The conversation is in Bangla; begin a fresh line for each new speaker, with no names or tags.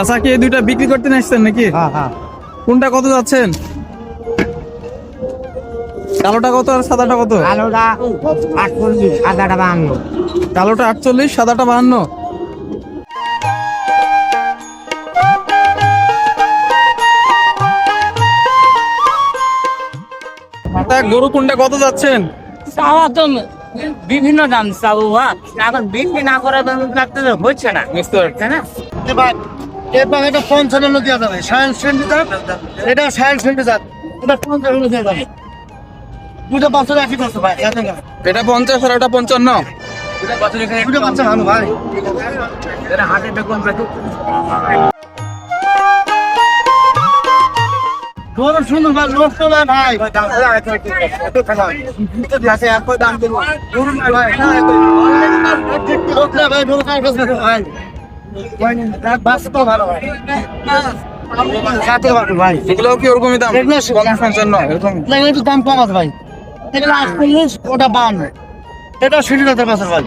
চাচা কি এই দুইটা বিক্রি করতে আসছেন নাকি?
হ্যাঁ হ্যাঁ।
কোনটা কত যাচ্ছেন? কালোটা কত আর সাদাটা কত?
আলোটা আটচল্লিশ সাদাটা বাহান্ন।
কালোটা আটচল্লিশ সাদাটা বাহান্ন। গরু কোনটা কত যাচ্ছেন?
চাওয়া তো বিভিন্ন দাম চাবো এখন বিক্রি না করে হচ্ছে না।
বুঝতে পারছি।
তাই না?
এবার এটা পঞ্চান্ন দেওয়া যাবে সায়েন্স সেন্টার এটা সায়েন্স সেন্টার এটা পঞ্চান্ন দেওয়া যাবে দুটো বছর একই করতে ভাই
এটা পঞ্চাশ আর এটা পঞ্চান্ন
দুটো বাচ্চা ভালো ভাই
হাটে বেগুন
খুব সুন্দর ভাই লোক তো না ভাই লোক না ভাই ভাই বাস তো ভালো ভাই ভাই
এগুলো কি ওরকমই দাম? পঞ্চান্ন এরকম?
একটু দাম কম আছে ভাই। এগুলো আটচল্লিশ ওটা বান্ন। এটা সিটি ভাই